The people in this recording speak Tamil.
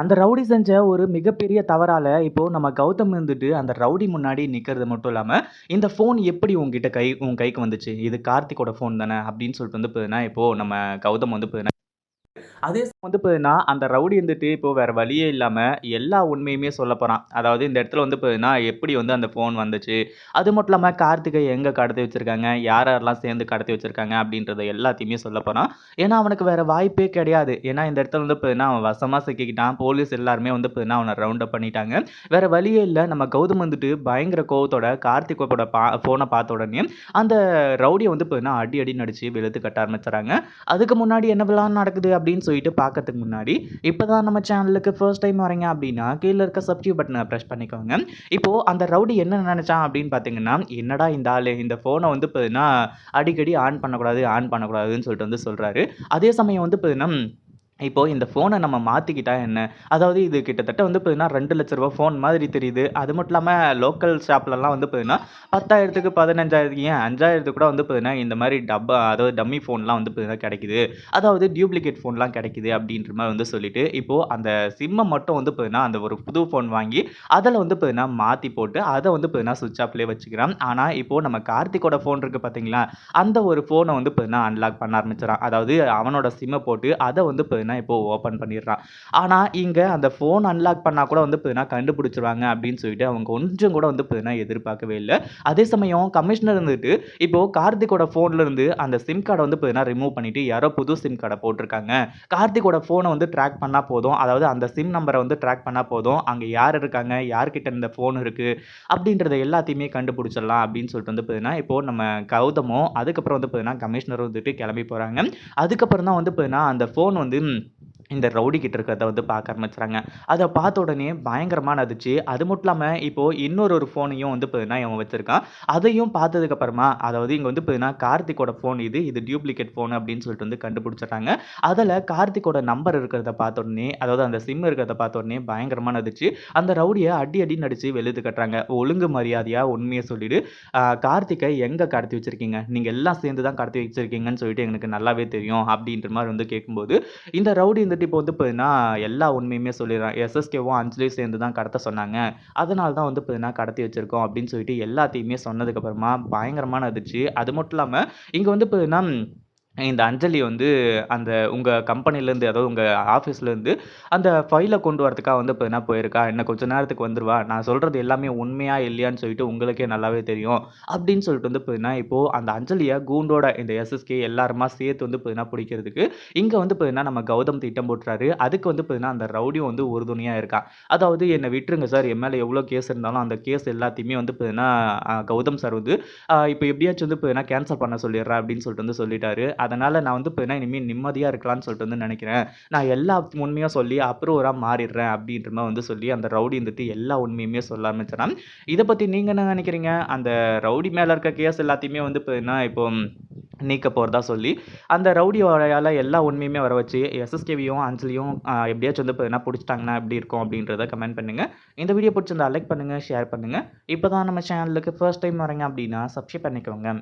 அந்த ரவுடி செஞ்ச ஒரு மிகப்பெரிய தவறால, இப்போ நம்ம கௌதம் இருந்துட்டு அந்த ரவுடி முன்னாடி நிற்கிறது மட்டும் இல்லாமல் இந்த ஃபோன் எப்படி உங்ககிட்ட கை உன் கைக்கு வந்துச்சு? இது கார்த்திகோட ஃபோன் தானே அப்படின்னு சொல்லிட்டு வந்து பார்த்தீங்கன்னா, இப்போ நம்ம கௌதம் வந்து பார்த்தீங்கன்னா அதே சமயம் வந்து பார்த்தீங்கன்னா, அந்த ரவுடி வந்துட்டு இப்போ வேற வழியே இல்லாமல் எல்லா உண்மையுமே சொல்ல போகிறான் அதாவது இந்த இடத்துல வந்து பார்த்தீங்கன்னா, எப்படி வந்து அந்த ஃபோன் வந்துச்சு? அது மட்டும் இல்லாமல் கார்த்திகை எங்கே கடத்தி வச்சிருக்காங்க? யார் யாரெல்லாம் சேர்ந்து கடத்தி வச்சிருக்காங்க? அப்படின்றத எல்லாத்தையுமே சொல்ல போகிறான் ஏன்னா, அவனுக்கு வேற வாய்ப்பே கிடையாது. ஏன்னா, இந்த இடத்துல வந்து பார்த்தீங்கன்னா, அவன் வசமாக சிக்கிக்கிட்டான். போலீஸ் எல்லாருமே வந்து பார்த்தீங்கன்னா, அவனை ரவுண்ட் அப் பண்ணிட்டாங்க. வேற வழியே இல்லை நம்ம கௌதம் வந்துட்டு பயங்கர கோவத்தோட கார்த்திகோட பா ஃபோனை பார்த்த உடனே, அந்த ரவுடியை வந்து பார்த்தீங்கன்னா, அடி அடி நடிச்சு வெளுத்து கட்ட ஆரம்பிச்சுறாங்க. அதுக்கு முன்னாடி என்ன என்னவெல்லாம் நடக்குது அப்படின்னு சொல்லிட்டு பார்க்கறதுக்கு முன்னாடி, இப்போ தான் நம்ம சேனலுக்கு ஃபர்ஸ்ட் டைம் வரீங்க அப்படின்னா, கீழே இருக்க சப்ஸ்கிரைப் பட்டனை ப்ரெஸ் பண்ணிக்கோங்க. இப்போது அந்த ரவுடி என்ன நினச்சான் அப்படின்னு பார்த்தீங்கன்னா, என்னடா இந்த ஆள் இந்த ஃபோனை வந்து பார்த்தீங்கன்னா, அடிக்கடி ஆன் பண்ணக்கூடாது, ஆன் பண்ணக்கூடாதுன்னு சொல்லிட்டு வந்து சொல்கிறாரு அதே சமயம் வந்து பார்த்தீங்கன்னா, இப்போது இந்த ஃபோனை நம்ம மாற்றிக்கிட்டால் என்ன? அதாவது இது கிட்டத்தட்ட வந்து பார்த்தீங்கன்னா, ரூ. 2,00,000 ஃபோன் மாதிரி தெரியுது. அது மட்டும் இல்லாமல் லோக்கல் ஷாப்லலாம் வந்து பார்த்தீங்கன்னா, 10,000க்கு 15,000க்கு ஏன் 5,000க்கு கூட வந்து பார்த்திங்கன்னா இந்த மாதிரி டப்பா அதாவது டம்மி ஃபோன்லாம் வந்து பார்த்தீங்கன்னா கிடைக்குது. அதாவது டூப்ளிகேட் ஃபோன்லாம் கிடைக்குது அப்படின்ற மாதிரி வந்து சொல்லிட்டு, இப்போது அந்த சிம்மை மட்டும் வந்து பார்த்தீங்கன்னா, அந்த ஒரு புது ஃபோன் வாங்கி, அதில் வந்து பார்த்தீங்கன்னா மாற்றி போட்டு, அதை வந்து பார்த்தீங்கன்னா சுவிட்ச் ஆப்லேயே வச்சுக்கிறான். ஆனால் இப்போது நம்ம கார்த்திக்கோட ஃபோன் இருக்குது பார்த்தீங்களா? அந்த ஒரு ஃபோனை வந்து பார்த்தீங்கன்னா, அன்லாக் பண்ண ஆரம்பிச்சிடறான் அதாவது அவனோட சிம்மை போட்டு அதை வந்து பார்த்தீங்கன்னா, இப்போ ஓப்பன் பண்ணிடுறான். ஆனால் இங்கே அந்த ஃபோன் அன்லாக் பண்ணால் கூட வந்து பார்த்தீங்கன்னா, கண்டுபிடிச்சிருவாங்க அப்படின்னு சொல்லிட்டு அவங்க கொஞ்சம் கூட வந்து பார்த்தீங்கன்னா, எதிர்பார்க்கவே இல்லை அதே சமயம் கமிஷனர் இருந்துட்டு, இப்போது கார்த்திக்கோட ஃபோன்ல இருந்து அந்த சிம் கார்டை வந்து பார்த்தீங்கன்னா, ரிமூவ் பண்ணிட்டு யாரோ புது சிம் கார்டை போட்டிருக்காங்க கார்த்திக்கோட ஃபோனை வந்து ட்ராக் பண்ணால் போதும். அதாவது அந்த சிம் நம்பரை வந்து ட்ராக் பண்ணால் போதும். அங்கே யார் இருக்காங்க? யார்கிட்ட இந்த ஃபோன் இருக்குது அப்படின்றத எல்லாத்தையுமே கண்டுபிடிச்சிடலாம் அப்படின்னு சொல்லிட்டு வந்து பார்த்தீங்கன்னா, இப்போது நம்ம கௌதமும், அதுக்கப்புறம் வந்து பார்த்தீங்கன்னா, கமிஷனரும் வந்துட்டு கிளம்பி போகிறாங்க அதுக்கப்புறம் தான் வந்து பார்த்தீங்கன்னா, அந்த ஃபோன் வந்து இந்த ரவுடி கிட்ட இருக்கிறத வந்து பார்க்க ஆரம்பிச்சுறாங்க. அதை பார்த்த உடனே பயங்கரமான அதிர்ச்சி. அது மட்டும் இல்லாமல் இப்போ இன்னொரு ஒரு ஃபோனையும் வந்து பார்த்தீங்கன்னா, இவன் வச்சுருக்கான் அதையும் பார்த்ததுக்கப்புறமா அதாவது இங்கே வந்து பார்த்தீங்கன்னா, கார்த்திக்கோட ஃபோன் இது. இது டூப்ளிகேட் ஃபோன் அப்படின்னு சொல்லிட்டு வந்து கண்டுபிடிச்சுடுறாங்க. அதில் கார்த்திக்கோட நம்பர் இருக்கிறத பார்த்த உடனே, அதாவது அந்த சிம் இருக்கிறத பார்த்த உடனே பயங்கரமான அதிர்ச்சி. அந்த ரவுடியை அடி அடி நடிச்சு வெளுத்து கட்டுறாங்க. ஒழுங்கு மரியாதையாக உண்மையை சொல்லிடு. கார்த்திக்கை எங்கே கடத்தி வச்சிருக்கீங்க? நீங்கள் எல்லாம் சேர்ந்து தான் கடத்தி வச்சிருக்கீங்கன்னு சொல்லிட்டு எனக்கு நல்லாவே தெரியும். அப்படின்ற மாதிரி வந்து கேட்கும்போது, இந்த ரவுடி இந்த வந்துட்டு இப்போ வந்து பார்த்தீங்கன்னா, எல்லா உண்மையுமே சொல்லிடுறான். எஸ்எஸ்கேவும், அஞ்சலியும் சேர்ந்து தான் கடத்த சொன்னாங்க. அதனால தான் வந்து பார்த்தீங்கன்னா, கடத்தி வச்சிருக்கோம் அப்படின்னு சொல்லிட்டு எல்லாத்தையுமே சொன்னதுக்கப்புறமா பயங்கரமான அதிர்ச்சி. அது மட்டும் இல்லாமல் இங்கே வந்து பார்த்தீங்கன்னா, இந்த அஞ்சலி வந்து அந்த உங்கள் கம்பெனிலேருந்து அதாவது உங்கள் ஆஃபீஸ்லேருந்து அந்த ஃபைலை கொண்டு வரதுக்காக வந்து பார்த்தீங்கன்னா போயிருக்கா. என்ன கொஞ்ச நேரத்துக்கு வந்துடுவா நான் சொல்கிறது எல்லாமே உண்மையாக இல்லையான்னு சொல்லிட்டு உங்களுக்கே நல்லாவே தெரியும். அப்படின்னு சொல்லிட்டு வந்து பார்த்தீங்கன்னா, இப்போது அந்த அஞ்சலியை கூண்டோட இந்த எஸ்எஸ்கே எல்லாருமா சேர்த்து வந்து பார்த்தீங்கன்னா பிடிக்கிறதுக்கு, இங்கே வந்து பார்த்தீங்கன்னா, நம்ம கௌதம் திட்டம் போட்டுறாரு. அதுக்கு வந்து பார்த்தீங்கன்னா, அந்த ரவுடியும் வந்து உறுதுணையாக இருக்கான். அதாவது என்னை விட்டுருங்க சார். என் மேலே எவ்வளோ கேஸ் இருந்தாலும் அந்த கேஸ் எல்லாத்தையுமே வந்து பார்த்தீங்கன்னா, கௌதம் சார் வந்து இப்போ எப்படியாச்சும் வந்து பார்த்தீங்கன்னா, கேன்சல் பண்ண சொல்லிடுறேன் அப்படின்னு சொல்லிட்டு வந்து சொல்லிட்டாரு. அதனால் நான் வந்து பார்த்தீங்கன்னா, இனிமேல் நிம்மதியாக இருக்கலாம்னு சொல்லிட்டு வந்து நினைக்கிறேன். நான் எல்லா உண்மையும் சொல்லி அப்ரூவராக மாறிடுறேன் அப்படின்ற மாதிரி வந்து சொல்லி அந்த ரவுடி இருந்துட்டு எல்லா உண்மையுமே சொல்ல ஆரம்பிச்சுறான். இதை பற்றி நீங்கள் என்ன நினைக்கிறீங்க? அந்த ரவுடி மேலே இருக்க கேஸ் எல்லாத்தையுமே வந்து பார்த்தீங்கன்னா, இப்போ நீக்க போகிறதா சொல்லி, அந்த ரவுடி வரையால் எல்லா உண்மையுமே வர வச்சு எஸ்எஸ்கேவியும் அஞ்சலியும் எப்படியாச்சும் வந்து பார்த்தீங்கன்னா, பிடிச்சிட்டாங்கன்னா எப்படி இருக்கும் அப்படின்றத கமெண்ட் பண்ணுங்கள் இந்த வீடியோ பிடிச்சிருந்தா லைக் பண்ணுங்கள் ஷேர் பண்ணுங்க. இப்போ தான் நம்ம சேனலுக்கு ஃபர்ஸ்ட் டைம் வரீங்க அப்படின்னா சப்ஸ்கிரைப் பண்ணிக்கோங்க.